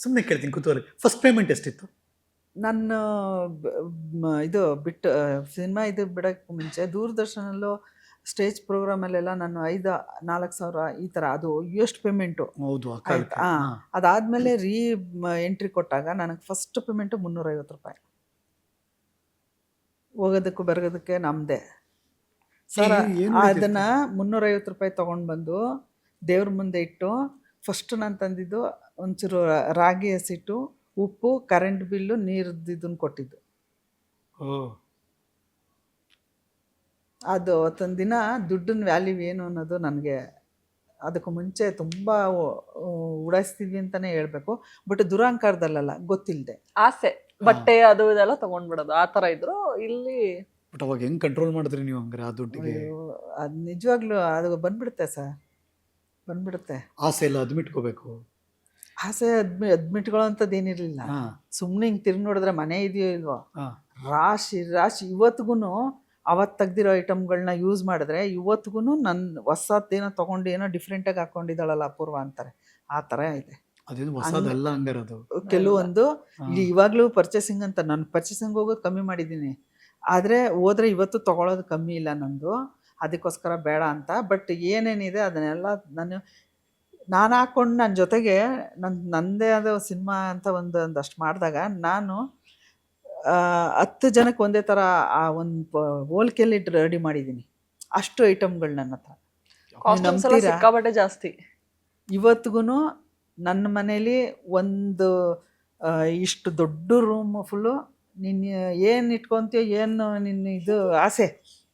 ಸುಮ್ಮನೆ ಕೇಳ್ತೀನಿ ಕುತೂಹಲ ಫಸ್ಟ್ ಪೇಮೆಂಟ್ ಎಷ್ಟಿತ್ತು ನನ್ನ ಮ- ಇದು ಬಿಟ್ಟು ಸಿನಿಮಾ ಇದು ಬಿಡೋಕ್ಕೆ ಮುಂಚೆ ದೂರದರ್ಶನಲ್ಲೂ ಸ್ಟೇಜ್ ಪ್ರೋಗ್ರಾಮಲ್ಲೆಲ್ಲ ನಾನು ಐದು ನಾಲ್ಕು ಸಾವಿರ ಈ ಥರ ಅದು ಎಷ್ಟು ಪೇಮೆಂಟು ಹೌದು ಆ ಆಯ್ತು, ಕಾಲಕ್ಕೆ ಆ. ಹಾ. ಅದಾದಮೇಲೆ ರೀ ಎಂಟ್ರಿ ಕೊಟ್ಟಾಗ ನನಗೆ ಫಸ್ಟ್ ಪೇಮೆಂಟು ಮುನ್ನೂರೈವತ್ತು ರೂಪಾಯಿ ಹೋಗೋದಕ್ಕೂ ಬರೋದಕ್ಕೆ ನಮ್ಮದೇ ಸರ್ ಅದನ್ನ ಏನ್? ಅದನ್ನು ಮುನ್ನೂರೈವತ್ತು ರೂಪಾಯಿ ತೊಗೊಂಡು ಬಂದು ದೇವ್ರ ಮುಂದೆ ಇಟ್ಟು ಫಸ್ಟ್ ನಾನು ತಂದಿದ್ದು ಒಂಚೂರು ರಾಗಿ ಹಸಿಟ್ಟು ಉಪ್ಪು ಕರೆಂಟ್ ಬಿಲ್ಲು ನೀರದ್ದು ಇದನ್ನು ಕೊಟ್ಟಿದ್ದು. ಓ. ಅದು ಅವತ್ತೊಂದು ದಿನ ದುಡ್ಡಿನ ವ್ಯಾಲ್ಯೂ ಏನು ಅನ್ನೋದು ನನಗೆ ಅದಕ್ಕೂ ಮುಂಚೆ ತುಂಬ ಉಡಾಯಿಸ್ತಿದ್ವಿ ಅಂತಲೇ ಹೇಳಬೇಕು. ಬಟ್ ದುರಾಂಕಾರದಲ್ಲಲ್ಲ ಗೊತ್ತಿಲ್ಲದೆ ಆಸೆ ಬಟ್ಟೆ ಅದು ಇದೆಲ್ಲ ತಗೊಂಡ್ಬಿಡೋದು ಆ ತರ ಇದ್ರು. ಇಲ್ಲಿ ಬಟ್ ಅವಾಗ ಹೆಂಗ್ ಕಂಟ್ರೋಲ್ ಮಾಡಿದ್ರಿ ನೀವು ಹಂಗಾರೆ ಆ ದುಡ್ಡಿಗೆ? ಅದು ನಿಜವಾಗ್ಲೂ ಅದು ಬಂದ್ಬಿಡುತ್ತೆ ಸರ್. ಬಂದ್ಬಿಡುತ್ತೆ. ಆಸೆ ಎಲ್ಲ ಅದ್ಮಿಟ್ಕೋಬೇಕು. ಆಸೆ ಅದ್ಮಿ ಅದ್ಮಿಟ್ಗಳು ಅಂಥದ್ದು ಏನಿರಲಿಲ್ಲ ಸುಮ್ಮನೆ ಹಿಂಗೆ ತಿರುಗಿ ನೋಡಿದ್ರೆ ಮನೆ ಇದೆಯೋ ಇಲ್ವೋ? ರಾಶಿ ರಾಶಿ ಇವತ್ತಿಗೂ ಅವತ್ತು ತೆಗ್ದಿರೋ ಐಟಮ್ಗಳನ್ನ ಯೂಸ್ ಮಾಡಿದ್ರೆ ಇವತ್ತಿಗೂ ನನ್ನ ಹೊಸದೇನೋ ತೊಗೊಂಡು ಏನೋ ಡಿಫ್ರೆಂಟಾಗಿ ಹಾಕೊಂಡಿದ್ದಾಳಲ್ಲ ಅಪೂರ್ವ ಅಂತಾರೆ. ಆ ಥರ ಇದೆ. ಕೆಲವೊಂದು. ಇಲ್ಲಿ ಇವಾಗಲೂ ಪರ್ಚೇಸಿಂಗ್ ಅಂತ ನಾನು ಪರ್ಚೇಸಿಂಗ್ ಹೋಗೋದು ಕಮ್ಮಿ ಮಾಡಿದ್ದೀನಿ. ಆದರೆ ಹೋದ್ರೆ ಇವತ್ತು ತೊಗೊಳೋದು ಕಮ್ಮಿ ಇಲ್ಲ ನಂದು. ಅದಕ್ಕೋಸ್ಕರ ಬೇಡ ಅಂತ. ಬಟ್ ಏನೇನಿದೆ ಅದನ್ನೆಲ್ಲ ನಾನು ನಾನು ಹಾಕ್ಕೊಂಡು ನನ್ನ ಜೊತೆಗೆ ನನ್ನ ನನ್ನದೇ ಆದ ಸಿನಿಮಾ ಅಂತ ಒಂದು ಒಂದಷ್ಟು ಮಾಡಿದಾಗ ನಾನು ಹತ್ತು ಜನಕ್ಕೆ ಒಂದೇ ಥರ ಆ ಒಂದು ಹೋಲ್ಕೆಯಲ್ಲಿ ರೆಡಿ ಮಾಡಿದ್ದೀನಿ ಅಷ್ಟು ಐಟಮ್ಗಳು ನನ್ನ ಹತ್ರ. ಜಾಸ್ತಿ. ಇವತ್ತಿಗೂ ನನ್ನ ಮನೇಲಿ ಒಂದು ಇಷ್ಟು ದೊಡ್ಡ ರೂಮ್ ಫುಲ್ಲು ನಿನ್ನ ಏನು ಇಟ್ಕೊತೀಯೋ ಏನು ನಿನ್ನ ಇದು ಆಸೆ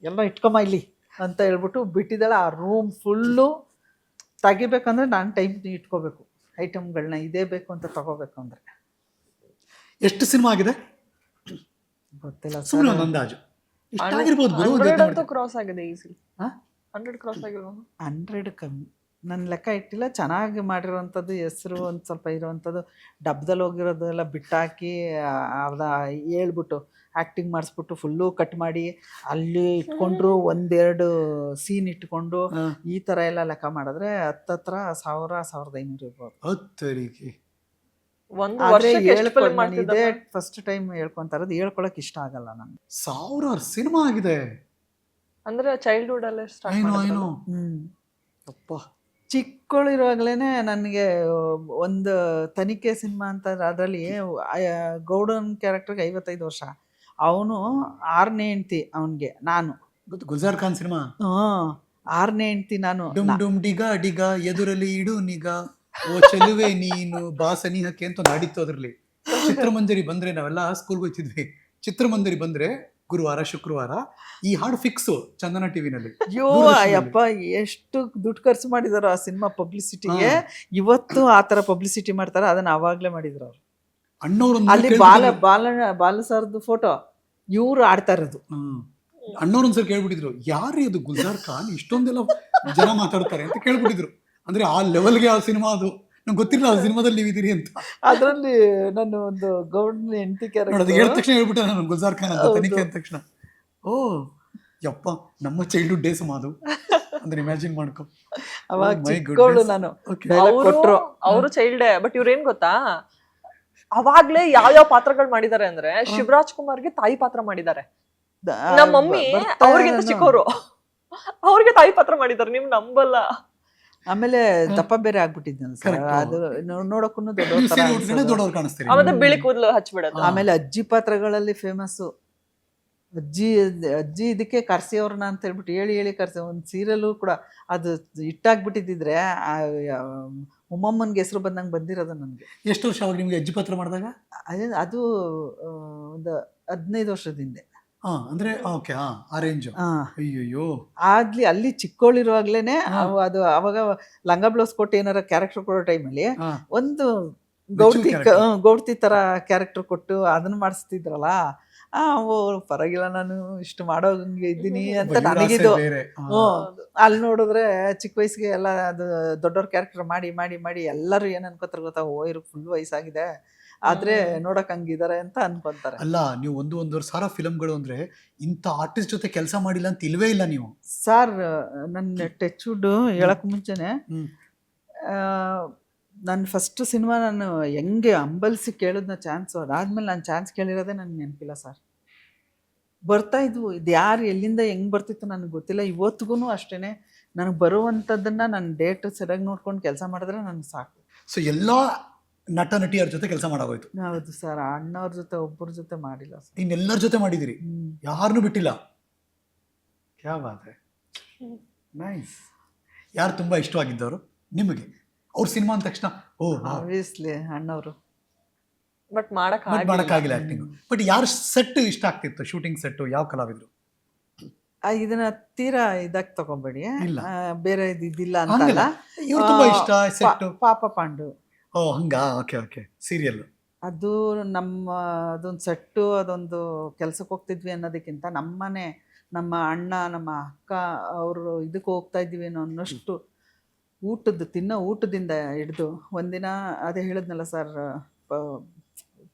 ಎಲ್ಲ ಇಟ್ಕೊಂಬ ಇಲ್ಲಿ ಅಂತ ಹೇಳ್ಬಿಟ್ಟು ಬಿಟ್ಟಿದ್ದಾಳೆ. ಆ ರೂಮ್ ಫುಲ್ಲು ತೆಗಿಬೇಕಂದ್ರೆ ನಾನು ಟೈಮ್ ಇಟ್ಕೋಬೇಕು. ಐಟಮ್ಗಳನ್ನ ಇದೇ ಬೇಕು ಅಂತ ತಗೋಬೇಕು ಅಂದರೆ. ಎಷ್ಟು ಸಿನಿಮಾ ಆಗಿದೆ? ಗೊತ್ತಿಲ್ಲ ಸುಮ್ಮನೆ ಒಂದು ಅಂದಾಜು. ಎಷ್ಟಾಗಿರ್ಬೋದು. ಕ್ರಾಸ್ ಆಗಿದೆ ಈಸಿ ಹಾ? ಹಂಡ್ರೆಡ್ ಕ್ರಾಸ್ ಆಗಿರೋ ಹಂಡ್ರೆಡ್ ಕಮ್ಮಿ. ನನ್ನ ಲೆಕ್ಕ ಇಟ್ಟಿಲ್ಲ ಚೆನ್ನಾಗಿ ಮಾಡಿರುವಂಥದ್ದು ಹೆಸರು ಒಂದು ಸ್ವಲ್ಪ ಇರುವಂಥದ್ದು ಡಬ್ದಲ್ಲಿ ಹೋಗಿರೋದೆಲ್ಲ ಬಿಟ್ಟಾಕಿ ಅದ ಹೇಳ್ಬಿಟ್ಟು ಆ್ಯಕ್ಟಿಂಗ್ ಮಾಡಿಸ್ಬಿಟ್ಟು ಫುಲ್ಲು ಕಟ್ ಮಾಡಿ ಅಲ್ಲಿ ಇಟ್ಕೊಂಡ್ರು ಒಂದೆರಡು ಸೀನ್ ಇಟ್ಕೊಂಡು ಈ ಥರ ಎಲ್ಲ ಲೆಕ್ಕ ಮಾಡಿದ್ರೆ ಹತ್ತತ್ರ ಸಾವಿರ ಸಾವಿರದ ಐನೂರು ಇರ್ಬೋದು. ಹತ್ತರಿಗೆ ಒಂದು ವರ್ಷಕ್ಕೆ ಎಷ್ಟು ಹೇಳ್ಕೊಳ್ ಇದೇ ಫಸ್ಟ್ ಟೈಮ್ ಹೇಳ್ಕೊಂತ ಇರೋದು ಹೇಳ್ಕೊಳಕ್ ಇಷ್ಟ ಆಗಲ್ಲ ನನಗೆ ಸಾವಿರಾರು ಸಿನಿಮಾ ಆಗಿದೆ. ಅಂದ್ರೆ ಚೈಲ್ಡ್ಹುಡ್ ಅಲ್ಲೇ ಅಪ್ಪ. ಚಿಕ್ಕವಳಿರುವಾಗಲೇ ನನಗೆ ಒಂದು ತನಿಖೆ ಸಿನಿಮಾ ಅಂತ ಅದರಲ್ಲಿ ಗೌಡನ್ ಕ್ಯಾರೆಕ್ಟರ್ಗೆ ಐವತ್ತೈದು ವರ್ಷ. ಅವನು ಆರನೇ ಹೆಂಡ್ತಿ ಅವನಿಗೆ ನಾನು. ಗೊತ್ತು ಗುಲ್ಜಾರ್ ಖಾನ್ ಸಿನಿಮಾ? ಹ್ಞೂ ಆರನೇ ಹೆಂಡ್ತಿ ನಾನು. ಡುಮ್ ಡುಮ್ ಡಿಗ ಡಿಗ ಎದುರಲ್ಲಿ ಇಡು ನಿಗ. ಓ ಚೆಲುವೆ ನೀನು ಬಾಸನಿಹಕ್ಕೆ ಅಂತ ಒಂದು ನಡೀತು ಅದ್ರಲ್ಲಿ. ಚಿತ್ರಮಂಜರಿ ಬಂದ್ರೆ ನಾವೆಲ್ಲ ಸ್ಕೂಲ್ಗೆ ಹೋಗ್ತಿದ್ವಿ. ಚಿತ್ರಮಂಜರಿ ಬಂದ್ರೆ ಗುರುವಾರ ಶುಕ್ರವಾರ ಈ ಹಾಡು ಫಿಕ್ಸ್ ಚಂದನ ಟಿವಿನಲ್ಲಿ. ಅಯ್ಯೋ. ಅಯ್ಯಪ್ಪ ಎಷ್ಟು ದುಡ್ಡು ಖರ್ಚು ಮಾಡಿದಾರೋ ಆ ಸಿನಿಮಾ ಪಬ್ಲಿಸಿಟಿಗೆ ಇವತ್ತು ಆ ಥರ ಪಬ್ಲಿಸಿಟಿ ಮಾಡ್ತಾರೆ ಅದನ್ನ ಅವಾಗಲೇ ಮಾಡಿದ್ರು ಅವ್ರು. ಅಲ್ಲಿ ಬಾಲ ಬಾಲ ಬಾಲ ಸರ್ದು ಫೋಟೋ ಇವ್ರು ಆಡ್ತಾ ಇರೋದು. ಅಣ್ಣವ್ರು ಒಂದ್ಸರಿ ಕೇಳ್ಬಿಟ್ಟಿದ್ರು ಯಾರು ಅದು ಗುಲ್ಜಾರ್ ಖಾನ್ ಇಷ್ಟೊಂದೆಲ್ಲ ಜನ ಮಾತಾಡ್ತಾರೆ ಅಂತ ಕೇಳ್ಬಿಟ್ಟಿದ್ರು. ಅಂದ್ರೆ ಆ ಲೆವೆಲ್ಗೆ ಆ ಸಿನಿಮಾ ಅದು. ನಂಗೆ ಗೊತ್ತಿಲ್ಲ ಆ ಸಿನಿಮಾದಲ್ಲಿ ನೀವು ಇದೀರಿ ಅಂತ. ಅದರಲ್ಲಿ ನಾನು ಒಂದು ಗೌಡ್ನ ಹೆಂಡತಿ ಕ್ಯಾರೆಕ್ಟರ್ ಹೇಳಿದ ತಕ್ಷಣ ಹೇಳ್ಬಿಟ್ಟೆ ನಾನು ಗುಲ್ಜಾರ್ ಖಾನ್ ಅಂತ. ತನಿಖೆ ಅಂದ ತಕ್ಷಣ. ಓ ಯಪ್ಪ ನಮ್ಮ ಚೈಲ್ಡ್ಹುಡ್ ಡೇಸ್ ಅದು. ಅಂದ್ರೆ ಇಮ್ಯಾಜಿನ್ ಮಾಡ್ಕೊ. ಅವಾಗ Oh ಚಿಕ್ಕವಳು ನಾನು. ಕೊಟ್ರು. ಅವರು ಚೈಲ್ಡೇ ಬಟ್ ಇವ್ರೇನ್ ಗೊತ್ತಾ? ಅವಾಗ್ಲೇ ಯಾವ ಯಾವ ಪಾತ್ರಗಳು ಮಾಡಿದ್ದಾರೆ ಅಂದ್ರೆ ಶಿವರಾಜ್ ಕುಮಾರ್ಗೆ ತಾಯಿ ಪಾತ್ರ ಮಾಡಿದ್ದಾರೆ ನಮ್ ನಮ್ಮ ಮಮ್ಮಿ ಅವ್ರಿಗಿಂತ ಚಿಕ್ಕವರು ಅವ್ರಿಗೆ ತಾಯಿ ಪಾತ್ರ ಮಾಡಿದ್ದಾರೆ ನೀವು ನಂಬಲ್ಲ. ಆಮೇಲೆ ದಪ್ಪ ಬೇರೆ ಆಗ್ಬಿಟ್ಟಿದ್ದೆ ಸರ್. ಅದು ನೋಡಕ್ಕೂ ದೊಡ್ಡ ದೊಡ್ಡವ್ರು ಕಾಣಿಸ್ತೀರಿ. ಆಮೇಲೆ ಬಿಳಿ ಕೂದಲು ಹಚ್ಬಿಡೋದು. ಆಮೇಲೆ ಅಜ್ಜಿ ಪಾತ್ರಗಳಲ್ಲಿ ಫೇಮಸ್ಸು ಅಜ್ಜಿ ಅಜ್ಜಿ ಇದಕ್ಕೆ ಕರ್ಸಿ ಅವ್ರನ್ನ ಅಂತ ಹೇಳ್ಬಿಟ್ಟು ಹೇಳಿ ಹೇಳಿ ಕರ್ಸಿ. ಒಂದು ಸೀರಿಯಲ್ಲು ಕೂಡ ಅದು ಇಟ್ಟಾಗ್ಬಿಟ್ಟಿದ್ದಿದ್ರೆ ಉಮ್ಮಮ್ಮನಿಗೆ ಹೆಸರು ಬಂದಂಗೆ ಬಂದಿರೋದು ನನಗೆ. ಎಷ್ಟು ವರ್ಷ ಅವಾಗ ನಿಮಗೆ ಅಜ್ಜಿ ಪತ್ರ ಮಾಡಿದಾಗ? ಅದೇ ಅದು ಒಂದು ಹದಿನೈದು ವರ್ಷದ ಹಿಂದೆ. ಹಾಂ ಅಂದ್ರೆ ಓಕೆ ಹಾಂ ಆ ರೇಂಜ್. ಹಾಂ. ಅಯ್ಯಯ್ಯೋ. ಆಗ್ಲಿ ಅಲ್ಲಿ ಚಿಕ್ಕವಳಿರುವಾಗ್ಲೇನೆ ಅವು ಅದು ಅವಾಗ ಲಂಗ ಬ್ಲೌಸ್ ಕೊಟ್ಟು ಏನಾರ ಕ್ಯಾರೆಕ್ಟರ್ ಕೊಡೋ ಟೈಮಲ್ಲಿ ಒಂದು ಗೌಡ್ತಿ ಗೌಡ್ತಿ ತರ ಕ್ಯಾರೆಕ್ಟರ್ ಕೊಟ್ಟು ಅದನ್ನ ಮಾಡಿಸ್ತಿದ್ರಲ್ಲ ಓ ಪರವಾಗಿಲ್ಲ ನಾನು ಇಷ್ಟು ಮಾಡೋಂಗೆ ಇದ್ದೀನಿ ಅಂತ ನನಗಿದು. ಅಲ್ಲಿ ನೋಡಿದ್ರೆ ಚಿಕ್ಕ ವಯಸ್ಸಿಗೆ ಎಲ್ಲ ಅದು ದೊಡ್ಡವ್ರ ಕ್ಯಾರೆಕ್ಟರ್ ಮಾಡಿ ಮಾಡಿ ಮಾಡಿ ಎಲ್ಲರೂ ಏನ್ ಅನ್ಕೋತಾರೆ ಗೊತ್ತಾ? ಓ ಇರ್ ಫುಲ್ ವಯಸ್ಸಾಗಿದೆ. ಆದ್ರೆ ನೋಡಕ್ ಹಂಗಿದ್ದಾರೆ ಅಂತ ಅನ್ಕೊಂತಾರೆ. ಅಲ್ಲ ನೀವು ಒಂದು ಒಂದೂವರೆ ಸಾವಿರ ಫಿಲಮ್ಗಳು ಅಂದ್ರೆ ಇಂಥ ಆರ್ಟಿಸ್ಟ್ ಜೊತೆ ಕೆಲಸ ಮಾಡಿಲ್ಲ ಅಂತ ಇಲ್ವೇ ಇಲ್ಲ ನೀವು? ಸರ್ ನನ್ನ ಟಚ್ ವುಡ್ ಹೇಳಕ್ ಮುಂಚೆನೆ. ನನ್ನ ಫಸ್ಟ್ ಸಿನಿಮಾ ನಾನು ಹೆಂಗೆ ಅಂಬಲ್ಸಿ ಕೇಳಿದ್ನ ಚಾನ್ಸು ಅದಾದ್ಮೇಲೆ ನಾನು ಚಾನ್ಸ್ ಕೇಳಿರೋದೇ ನನಗೆ ನೆನಪಿಲ್ಲ ಸರ್ ಬರ್ತಾ ಇದ್ವು. ಇದು ಯಾರು ಎಲ್ಲಿಂದ ಹೆಂಗೆ ಬರ್ತಿತ್ತು ನನಗೆ ಗೊತ್ತಿಲ್ಲ. ಇವತ್ತಿಗೂ ಅಷ್ಟೇ ನನಗೆ ಬರುವಂಥದ್ದನ್ನು ನಾನು ಡೇಟ್ ಸರಿಯಾಗಿ ನೋಡ್ಕೊಂಡು ಕೆಲಸ ಮಾಡಿದ್ರೆ ನನಗೆ ಸಾಕು. ಸೊ ಎಲ್ಲ ನಟ ನಟಿಯರ ಜೊತೆ ಕೆಲಸ ಮಾಡಾಗೋಯ್ತು. ಹೌದು ಸರ್. ಅಣ್ಣವ್ರ ಜೊತೆ ಒಬ್ಬರ ಜೊತೆ ಮಾಡಿಲ್ಲ ಸರ್. ಇನ್ನೆಲ್ಲರ ಜೊತೆ ಮಾಡಿದಿರಿ. ಯಾರನ್ನೂ ಬಿಟ್ಟಿಲ್ಲ? ಬಾತ್ ನೈಸ್ ಯಾರು ತುಂಬ ಇಷ್ಟವಾಗಿದ್ದವರು? ನಿಮಗೆ? ಅವ್ರ ಸಿನಿಮಾ ಅಂದ ತಕ್ಷಣ? ಓ ಆಬ್ವಿಯಸ್ಲಿ ಅಣ್ಣವರು. ಬಟ್ ಮಾಡಕ್ ಬಟ್ ಮಾಡಕ್ಕಾಗಿಲ್ಲ ಆಕ್ಟಿಂಗ್ ಬಟ್ ಯಾರು ಸೆಟ್ ಇಷ್ಟ ಆಗ್ತಿತ್ತು? ಶೂಟಿಂಗ್ ಸೆಟ್ ಯಾವ ಕಲಾವಿದ್ರು? ಆ, ಇದನ್ನ ತೀರಾ ಇದಾಗಿ ತಗೊಂಬೇಡಿ ಇಲ್ಲ. ಆ, ಬೇರೆ ಇದು ಇದಿಲ್ಲ ಹಂಗಲ್ಲ. ಅಂತಲ್ಲ ಇವ್ರು ತುಂಬಾ ಇಷ್ಟ ಸೆಟ್ ಪಾ- ಪಾಪ ಪಾಂಡು. ಓ ಹಂಗಾ? Okay okay. ಸೀರಿಯಲ್ ಅದು ನಮ್ಮ ಅದೊಂದು ಸೆಟ್ಟು ಅದೊಂದು ಕೆಲ್ಸಕ್ಕೆ ಹೋಗ್ತಿದ್ವಿ ಅನ್ನೋದಕ್ಕಿಂತ ನಮ್ಮನೆ ನಮ್ಮ ಅಣ್ಣ ನಮ್ಮ ಅಕ್ಕ ಅವರು ಇದಕ್ಕೆ ಹೋಗ್ತಾ ಇದ್ವಿ ಅನ್ನೋ ಅನ್ನೋಷ್ಟು ಊಟದ ತಿನ್ನೋ ಊಟದಿಂದ ಹಿಡಿದು ಒಂದಿನ ಅದೇ ಹೇಳಿದ್ನಲ್ಲ ಸರ್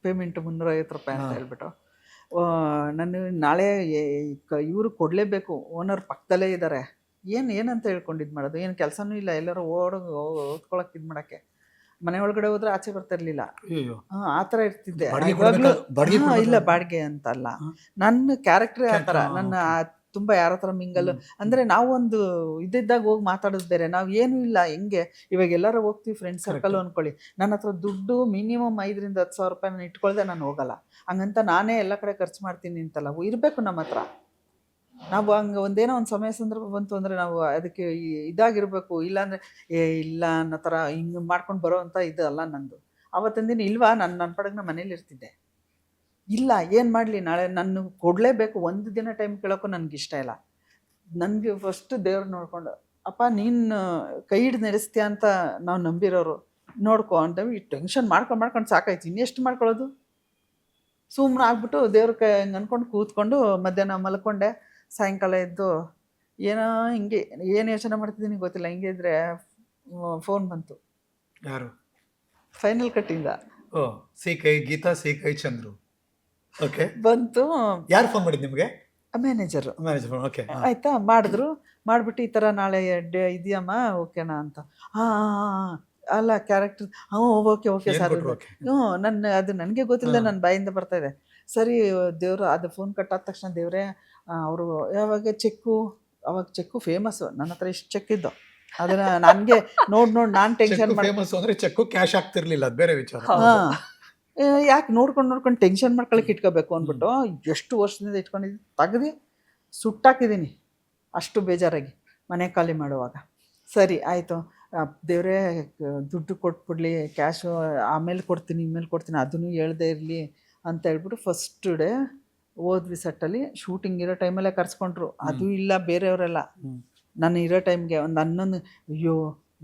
ಪೇಮೆಂಟ್ ಮುನ್ನೂರೈವತ್ತು ರೂಪಾಯಿ ಅಂತ. ಹೇಳ್ಬಿಟ್ಟು. ನಾನು ನಾಳೆ ಇವರು ಕೊಡಲೇಬೇಕು ಓನರ್ ಪಕ್ಕದಲ್ಲೇ ಇದ್ದಾರೆ ಏನು ಏನಂತ ಹೇಳ್ಕೊಂಡು ಇದು ಮಾಡೋದು? ಏನು ಕೆಲಸನೂ ಇಲ್ಲ ಎಲ್ಲರೂ ಓಡ ಓದ್ಕೊಳಕ್ಕೆ ಇದು ಮಾಡೋಕ್ಕೆ. ಮನೆ ಒಳಗಡೆ ಹೋದ್ರೆ ಆಚೆ ಬರ್ತಾ ಇರಲಿಲ್ಲ. ಹಾ, ಆ ಥರ ಇರ್ತಿದ್ದೆ? ಇಲ್ಲ ಬಾಡಿಗೆ ಅಂತಲ್ಲ. ನನ್ನ ಕ್ಯಾರೆಕ್ಟರ್ ಆ ಥರ ನನ್ನ ತುಂಬಾ ಯಾರ ಹತ್ರ ಮಿಂಗಲ್ ಅಂದ್ರೆ ನಾವೊಂದು ಇದ್ದಿದ್ದಾಗ ಹೋಗಿ ಮಾತಾಡೋದು ಬೇರೆ. ನಾವು ಏನೂ ಇಲ್ಲ ಹೆಂಗೆ? ಇವಾಗ ಎಲ್ಲರೂ ಹೋಗ್ತೀವಿ ಫ್ರೆಂಡ್ ಸರ್ಕಲ್. ಅನ್ಕೊಳ್ಳಿ. ನನ್ನ ಹತ್ರ ದುಡ್ಡು ಮಿನಿಮಮ್ ಐದರಿಂದ ಹತ್ತು ಸಾವಿರ ರೂಪಾಯಿ ನಾನು ಇಟ್ಕೊಳ್ದೆ ನಾನು ಹೋಗಲ್ಲ. ಹಂಗಂತ ನಾನೇ ಎಲ್ಲ ಕಡೆ ಖರ್ಚು ಮಾಡ್ತೀನಿ ಅಂತಲ್ಲ ಇರಬೇಕು ನಮ್ಮ ಹತ್ರ. ನಾವು ಹಂಗೆ ಒಂದೇನೋ ಒಂದು ಸಮಯ ಸಂದರ್ಭ ಬಂತು ಅಂದರೆ ನಾವು ಅದಕ್ಕೆ ಇದಾಗಿರಬೇಕು. ಇಲ್ಲಾಂದರೆ ಏ ಇಲ್ಲ ಅನ್ನೋ ಥರ ಹಿಂಗೆ ಮಾಡ್ಕೊಂಡು ಬರೋ ಅಂತ ಇದು ಅಲ್ಲ ನಂದು. ಅವತ್ತಿನ ದಿನ ಇಲ್ವಾ? ನಾನು ನನ್ನ ಪಡಗೆ ನಮ್ಮ ಮನೇಲಿ ಇರ್ತಿದ್ದೆ. ಇಲ್ಲ ಏನು ಮಾಡಲಿ ನಾಳೆ ನಾನು ಕೊಡಲೇಬೇಕು ಒಂದು ದಿನ ಟೈಮ್ ಕೇಳೋಕ್ಕೂ ನನಗೆ ಇಷ್ಟ ಇಲ್ಲ. ನನಗೆ ಫಸ್ಟ್ ದೇವ್ರು ನೋಡಿಕೊಂಡು ಅಪ್ಪ ನೀನು ಕೈ ಹಿಡ್ದು ನಡೆಸ್ತೀಯ ಅಂತ ನಾವು ನಂಬಿರೋರು ನೋಡ್ಕೊ ಅಂತ ಈ ಟೆನ್ಷನ್ ಮಾಡ್ಕೊಂಡು ಮಾಡ್ಕೊಂಡು ಸಾಕಾಯ್ತು. ಇನ್ನೆಷ್ಟು ಮಾಡ್ಕೊಳ್ಳೋದು? ಸುಮ್ಮನೆ ಆಗ್ಬಿಟ್ಟು ದೇವ್ರ ಕೈ ಹಂಗೆ ಅಂದ್ಕೊಂಡು ಕೂತ್ಕೊಂಡು ಮಧ್ಯಾಹ್ನ ಮಲ್ಕೊಂಡೆ. ಸಾಯಂಕಾಲ ಎದ್ದು ಏನೋ ಹಿಂಗೆ ಏನು ಯೋಚನೆ ಮಾಡ್ತಿದ್ದೀನಿ ಗೊತ್ತಿಲ್ಲ ಹಿಂಗೆ ಇದ್ರೆ ಫೋನ್ ಬಂತು. ಯಾರು? ಫೈನಲ್ ಕಟ್ಟಿಂದ ಓ ಸೀಕೈ ಗೀತಾ ಸೀಕೈ ಚಂದ್ರು. ಓಕೆ ಬಂತು. ಯಾರು ಫೋನ್ ಮಾಡಿದ್ ನಿಮಗೆ? ಮ್ಯಾನೇಜರ್ ಮ್ಯಾನೇಜರ್ ಫೋನ್ ಓಕೆ ಆಯ್ತಾ? ಮಾಡಿದ್ರು. ಮಾಡಿಬಿಟ್ಟು ಈ ಥರ ನಾಳೆ ಡೇ ಇದೆಯಮ್ಮ? ಓಕೆನಾ ಅಂತ. ಹಾಂ ಹಾಂ ಅಲ್ಲ ಕ್ಯಾರೆಕ್ಟರ್ ಹ್ಞೂ ಓಕೆ ಓಕೆ ಸರ್ ಹ್ಞೂ ನನ್ನ ಅದು ನನಗೆ ಗೊತ್ತಿಲ್ಲ ಹಾ. ನನ್ನ ಬಾಯಿಂದ ಬರ್ತಾ ಇದೆ. ಸರಿ ದೇವರು ಅದು ಫೋನ್ ಕಟ್ಟಾದ ತಕ್ಷಣ ದೇವರೇ ಅವರು ಯಾವಾಗ ಚೆಕ್ಕು? ಅವಾಗ ಚೆಕ್ಕು ಫೇಮಸ್ ನನ್ನ ಹತ್ರ ಇಷ್ಟು ಚೆಕ್ ಇದ್ದು. ಅದನ್ನ ನನಗೆ ನೋಡಿ ನೋಡಿ ನಾನು ಟೆನ್ಷನ್ ಮಾಡಿ ಫೇಮಸ್ ಅಂದ್ರೆ ಚೆಕ್ಕು ಕ್ಯಾಶ್ ಆಗ್ತಿರ್ಲಿಲ್ಲ ಅದು ಬೇರೆ ವಿಚಾರ. ಹಾಂ. ಯಾಕೆ ನೋಡ್ಕೊಂಡು ನೋಡ್ಕೊಂಡು ಟೆನ್ಷನ್ ಮಾಡ್ಕೊಳಕ್ಕೆ ಇಟ್ಕೋಬೇಕು ಅಂದ್ಬಿಟ್ಟು ಎಷ್ಟು ವರ್ಷದಿಂದ ಇಟ್ಕೊಂಡಿದ್ದು ತೆಗ್ದು ಸುಟ್ಟಾಕಿದ್ದೀನಿ ಅಷ್ಟು ಬೇಜಾರಾಗಿ ಮನೆ ಖಾಲಿ ಮಾಡುವಾಗ. ಸರಿ ಆಯಿತು. ದೇವರೇ ದುಡ್ಡು ಕೊಟ್ಬಿಡ್ಲಿ ಕ್ಯಾಶು ಆಮೇಲೆ ಕೊಡ್ತೀನಿ ಇಮೇಲೆ ಕೊಡ್ತೀನಿ ಅದನ್ನು ಹೇಳ್ದೆ ಇರಲಿ ಅಂತ ಹೇಳ್ಬಿಟ್ಟು ಫಸ್ಟ್ ಡೇ ಹೋದ್ವಿ ಸೆಟ್ಟಲ್ಲಿ ಶೂಟಿಂಗ್ ಇರೋ ಟೈಮಲ್ಲೇ ಕರ್ಸ್ಕೊಂಡ್ರು. ಅದು ಇಲ್ಲ ಬೇರೆಯವರೆಲ್ಲ. ನಾನು ಇರೋ ಟೈಮ್ಗೆ ಒಂದು ಹನ್ನೊಂದು ಅಯ್ಯೋ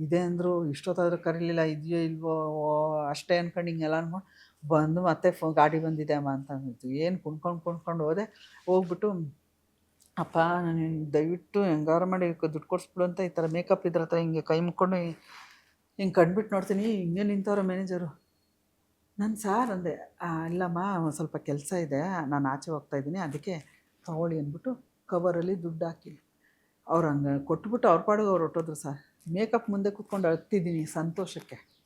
ಇದೆ ಅಂದರು ಇಷ್ಟೊತ್ತಾದರೂ ಕರೀಲಿಲ್ಲ ಇದೆಯೋ ಇಲ್ವೋ ಓ, ಅಷ್ಟೇ ಅನ್ಕೊಂಡು ಹಿಂಗೆಲ್ಲ ಅನ್ಕೊಂಡು ಬಂದು ಮತ್ತೆ ಫೋ ಗಾಡಿ ಬಂದಿದೆ ಅಮ್ಮ ಅಂತ ಅಂದಿತ್ತು ಏನು ಕುಣ್ಕೊಂಡು ಕುಣ್ಕೊಂಡು ಹೋದೆ. ಹೋಗ್ಬಿಟ್ಟು ಅಪ್ಪ ನಾನು ದಯವಿಟ್ಟು ಹೆಂಗಾರು ಮಾಡಿ ದುಡ್ಡು ಕೊಡಿಸ್ಬಿಡು ಅಂತ ಈ ಥರ ಮೇಕಪ್ ಇದ್ರ ಹತ್ರ ಹಿಂಗೆ ಕೈ ಮುಕ್ಕೊಂಡು ಹಿಂಗೆ ಕಂಡುಬಿಟ್ಟು ನೋಡ್ತೀನಿ. ಹಿಂಗೆ ನಿಂತವ್ರ ಮ್ಯಾನೇಜರು ನಾನು ಸಾರ್ ಅಂದೆ. "ಆ, ಇಲ್ಲಮ್ಮ ಒಂದು ಸ್ವಲ್ಪ ಕೆಲಸ ಇದೆ. ನಾನು ಆಚೆ ಹೋಗ್ತಾ ಇದ್ದೀನಿ. ಅದಕ್ಕೆ ತಗೊಳ್ಳಿ ಅಂದ್ಬಿಟ್ಟು ಕವರಲ್ಲಿ ದುಡ್ಡು ಹಾಕಿ. ಅವ್ರು ಹಂಗೆ ಕೊಟ್ಬಿಟ್ಟು ಅವ್ರ ಪಾಡಿಗೆ ಅವ್ರು ಹೊಟ್ಟೋದ್ರು ಸರ್. ಮೇಕಪ್ ಮುಂದೆ ಕೂತ್ಕೊಂಡು ಅಳ್ತಿದ್ದೀನಿ ಸಂತೋಷಕ್ಕೆ.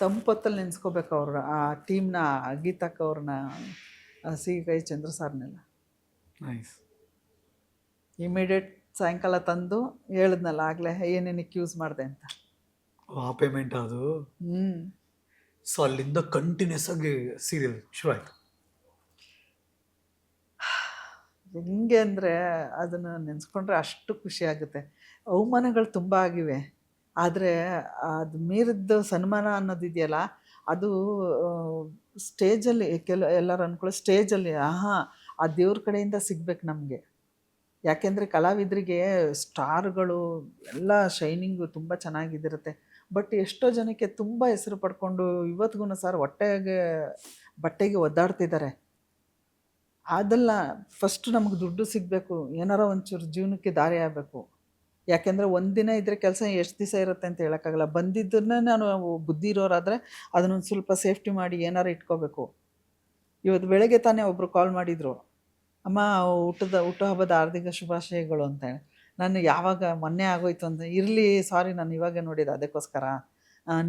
ತಂಪೊತ್ತಲ್ಲಿ ನೆನೆಸ್ಕೋಬೇಕು ಅವ್ರ ಆ ಟೀಮ್ನ ಗೀತಕ್ಕ ಅವ್ರನ್ನ ಸಿಗೈ ಚಂದ್ರ ಸಾರ್ನೆಲ್ಲ. ನೈಸ್ ಇಮಿಡಿಯೇಟ್ ಸಾಯಂಕಾಲ ತಂದು ಹೇಳಿದ್ನಲ್ಲ ಆಗಲೇ ಏನೇನಕ್ಕೆ ಯೂಸ್ ಮಾಡಿದೆ ಅಂತ. ಆ ಪೇಮೆಂಟ್ ಅದು? ಹ್ಞೂ ಸೊ ಅಲ್ಲಿಂದ ಕಂಟಿನ್ಯೂಸ್ ಆಗಿ ಸೀರಿಯಲ್ ಶುರು ಆಯಿತು. ಹೆಂಗೆ ಅಂದರೆ ಅದನ್ನು ನೆನೆಸ್ಕೊಂಡ್ರೆ ಅಷ್ಟು ಖುಷಿ ಆಗುತ್ತೆ. ಅವಮಾನಗಳು ತುಂಬ ಆಗಿವೆ. ಆದರೆ ಅದು ಮೀರಿದ್ದು ಸನ್ಮಾನ ಅನ್ನೋದಿದೆಯಲ್ಲ, ಅದು ಸ್ಟೇಜಲ್ಲಿ ಕೆಲ, ಎಲ್ಲರೂ ಅಂದ್ಕೊಳ್ಳೋ ಸ್ಟೇಜಲ್ಲಿ, ಆಹಾ, ಆ ದೇವ್ರ ಕಡೆಯಿಂದ ಸಿಗ್ಬೇಕು ನಮಗೆ. ಯಾಕೆಂದರೆ ಕಲಾವಿದರಿಗೆ ಸ್ಟಾರ್ಗಳು ಎಲ್ಲ ಶೈನಿಂಗು ತುಂಬ ಚೆನ್ನಾಗಿದ್ದಿರುತ್ತೆ. ಬಟ್ ಎಷ್ಟೋ ಜನಕ್ಕೆ ತುಂಬ ಹೆಸರು ಪಡ್ಕೊಂಡು ಇವತ್ತಿಗೂ ಸರ್ ಹೊಟ್ಟೆಗೆ, ಬಟ್ಟೆಗೆ ಒದ್ದಾಡ್ತಿದ್ದಾರೆ. ಅದೆಲ್ಲ ಫಸ್ಟ್ ನಮಗೆ ದುಡ್ಡು ಸಿಗಬೇಕು, ಏನಾರ ಒಂಚೂರು ಜೀವನಕ್ಕೆ ದಾರಿ ಆಗಬೇಕು. ಯಾಕೆಂದರೆ ಒಂದಿನ ಇದ್ದರೆ ಕೆಲಸ ಎಷ್ಟು ದಿವಸ ಇರುತ್ತೆ ಅಂತ ಹೇಳೋಕ್ಕಾಗಲ್ಲ. ಬಂದಿದ್ದನ್ನ ನಾನು ಬುದ್ಧಿ ಇರೋರಾದರೆ ಅದನ್ನೊಂದು ಸ್ವಲ್ಪ ಸೇಫ್ಟಿ ಮಾಡಿ ಏನಾರು ಇಟ್ಕೋಬೇಕು. ಇವತ್ತು ಬೆಳಗ್ಗೆ ತಾನೇ ಒಬ್ಬರು ಕಾಲ್ ಮಾಡಿದರು. ಅಮ್ಮ, ಊಟದ, ಊಟ ಹಬ್ಬದ ಹಾರ್ದಿಕ ಶುಭಾಶಯಗಳು ಅಂತ ಹೇಳಿ. ನಾನು ಯಾವಾಗ, ಮೊನ್ನೆ ಆಗೋಯ್ತು ಅಂತ, ಇರಲಿ ಸಾರಿ ನಾನು ಇವಾಗ ನೋಡಿದ್ದೆ ಅದಕ್ಕೋಸ್ಕರ.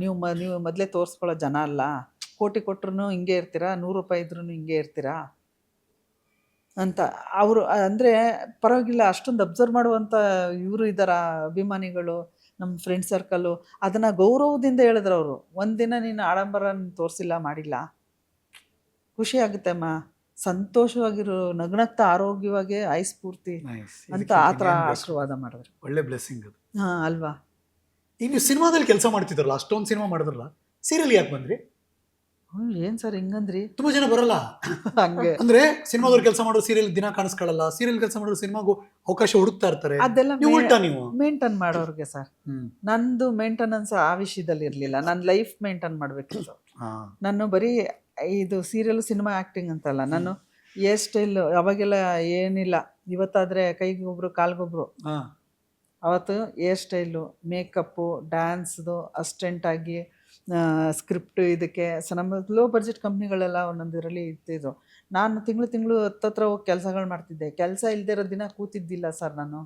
ನೀವು ಮ, ನೀವು ಮೊದಲೇ ತೋರಿಸ್ಕೊಳ್ಳೋ ಜನ ಅಲ್ಲ. ಕೋಟಿ ಕೊಟ್ರು ಹಿಂಗೆ ಇರ್ತೀರಾ, ನೂರು ರೂಪಾಯಿ ಇದ್ರೂ ಹಿಂಗೆ ಇರ್ತೀರಾ? ಅಂತ. ಅವರು ಅಂದರೆ ಪರವಾಗಿಲ್ಲ ಅಷ್ಟೊಂದು ಅಬ್ಸರ್ವ್ ಮಾಡುವಂಥ ಇವರು ಇದ್ದಾರೆ ಅಭಿಮಾನಿಗಳು ನಮ್ಮ ಫ್ರೆಂಡ್ ಸರ್ಕಲ್ಲು ಅದನ್ನು ಗೌರವದಿಂದ ಹೇಳಿದ್ರು ಅವರು. ಒಂದಿನ ನೀನು ಆಡಂಬರ ತೋರಿಸಿಲ್ಲ ಮಾಡಿಲ್ಲ. ಖುಷಿ ಆಗುತ್ತೆ ಅಮ್ಮ. ಸಂತೋಷವಾಗಿರು ನಗ್ನತ್ತ ಆರೋಗ್ಯವಾಗಿ ಐಸ್ಫೂರ್ತಿ. ಅಂತ ಆ ಥರ ಆಶೀರ್ವಾದ ಮಾಡಿದ್ರು. ಒಳ್ಳೆ ಬ್ಲೆಸ್ಸಿಂಗ್ ಅದು. ಹಾಂ ಅಲ್ವಾ? ಈಗ ನೀವು ಸಿನಿಮಾದಲ್ಲಿ ಕೆಲಸ ಮಾಡ್ತಿದ್ರಲ್ಲ ಅಷ್ಟೊಂದು ಸಿನಿಮಾ ಮಾಡಿದ್ರಲ್ಲ ಸೀರಿಯಲ್ ಯಾಕೆ ಬಂದ್ರಿ? ಏನು ಸರ್ ಹಿಂಗಂದ್ರಿ? ತುಂಬಾ ಜನ ಬರಲ್ಲ. ಹಂಗೆ. ಅಂದ್ರೆ ಸಿನಿಮಾದವ್ರು ಕೆಲಸ ಮಾಡೋ ಸೀರಿಯಲ್ ದಿನ ಕಾಣಿಸ್ಕೊಳ್ಳಲ್ಲ ಸೀರಿಯಲ್ ಕೆಲಸ ಮಾಡೋ ಸಿನಿಮಾಗೂ ಅವಕಾಶ ಹುಡುಕ್ತಾ ಇರ್ತಾರೆ. ಅದೆಲ್ಲ ನೀವು ಉಲ್ಟಾ ನೀವು. ಮೇಂಟೈನ್ ಮಾಡೋರ್ಗೆ ಸರ್. ನಂದು ಮೇಂಟೆನೆನ್ಸ್ ಆ ವಿಷಯದಲ್ಲಿ ಇರಲಿಲ್ಲ. ನನ್ನ ಲೈಫ್ ಮೇಂಟೈನ್ ಮಾಡಬೇಕಿತ್ತು ನಾನು ಬರೀ ಇದು ಸೀರಿಯಲ್ ಸಿನಿಮಾ ಆಕ್ಟಿಂಗ್ ಅಂತಲ್ಲ. ನಾನು ಏರ್ ಸ್ಟೈಲ್ ಅವಾಗೆಲ್ಲ ಏನಿಲ್ಲ. ಇವತ್ತಾದ್ರೆ ಕೈಗೊಬ್ರು ಕಾಲ್ಗೊಬ್ರು. ಅವತ್ತು ಏರ್ ಸ್ಟೈಲು ಮೇಕಪ್ಪು ಡ್ಯಾನ್ಸ್ದು ಅಸ್ಟೆಂಟಾಗಿ ಸ್ಕ್ರಿಪ್ಟು ಇದಕ್ಕೆ. ಸೊ ನಮ್ಮ ಲೋ ಬಜೆಟ್ ಕಂಪ್ನಿಗಳೆಲ್ಲ ಒಂದೊಂದು ಇದರಲ್ಲಿ ಇರ್ತಿದ್ರು. ನಾನು ತಿಂಗಳು ತಿಂಗಳು ಹತ್ತತ್ರ ಹೋಗಿ ಕೆಲಸಗಳು ಮಾಡ್ತಿದ್ದೆ. ಕೆಲಸ ಇಲ್ಲದೇ ಇರೋ ದಿನ ಕೂತಿದ್ದಿಲ್ಲ ಸರ್ ನಾನು.